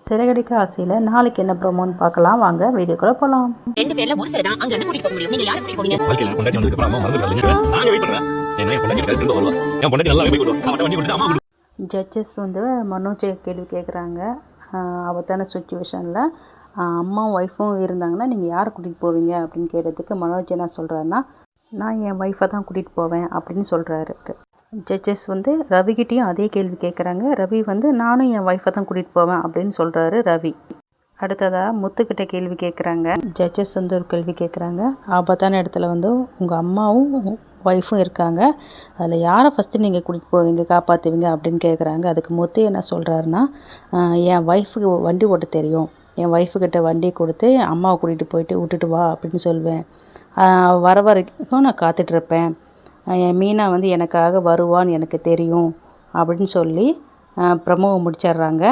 சிறகடிக்க ஆசையில் நாளைக்கு என்ன ப்ரோமோன்னு பார்க்கலாம். வாங்க வீடியோக்குள்ளே போகலாம் ரெண்டு பேர்ல ஒருத்தர் தான் அங்க இருந்து கூட்டிட்டு போக முடியும். நீங்க யாரை கூட்டிட்டு போவீங்க? வாழ்க்கையில பொண்டாட்டி வந்ததுக்கு அப்புறம் அம்மா மறந்துடாதீங்க நாங்க வெயிட் பண்றேன். என்ன என் பொண்டாட்டி இருக்காது திரும்ப வருவா. என் பொண்டாட்டி நல்லா வெயிட் பண்ணுவா அவட்ட வண்டி விட்டு அம்மா கூட்டு ஜட்ஜஸ் வந்து மனோஜை கேள்வி கேட்குறாங்க ஆபத்தான சுச்சுவேஷனில் அம்மாவும் ஒய்ஃபும் இருந்தாங்கன்னா நீங்கள் யாரை கூட்டிகிட்டு போவீங்க அப்படின்னு கேட்டதுக்கு மனோஜ் என்ன சொல்கிறாருன்னா நான் என் ஒய்ஃபை தான் கூட்டிகிட்டு போவேன் அப்படின்னு சொல்கிறாரு ஜட்ஜஸ் வந்து ரவிக்கிட்டேயும் அதே கேள்வி கேட்குறாங்க ரவி வந்து நானும் என் ஒய்ஃபை தான் கூட்டிகிட்டு போவேன் அப்படின்னு சொல்கிறாரு ரவி. அடுத்ததாக முத்துக்கிட்ட கேள்வி கேட்குறாங்க ஜட்ஜஸ் வந்து ஒரு கேள்வி கேட்குறாங்க ஆபத்தான இடத்துல வந்து உங்கள் அம்மாவும் ஒய்ஃபும் இருக்காங்க. அதில் யாரை ஃபஸ்ட்டு நீங்கள் கூட்டிகிட்டு போவீங்க காப்பாற்றுவீங்க அப்படின்னு கேட்குறாங்க அதுக்கு முத்து என்ன சொல்கிறாருன்னா என் ஒய்ஃபுக்கு வண்டி ஓட்ட தெரியும். என் ஒய்ஃபுக்கிட்ட வண்டி கொடுத்து அம்மாவை கூட்டிகிட்டு போயிட்டு விட்டுட்டு வா அப்படின்னு சொல்லுவேன் வர வரைக்கும் நான் காத்துட்ருப்பேன் மீனா வந்து எனக்காக வருவான்னு எனக்கு தெரியும் அப்படின்னு சொல்லி ப்ரமோவை முடிச்சிடுறாங்க.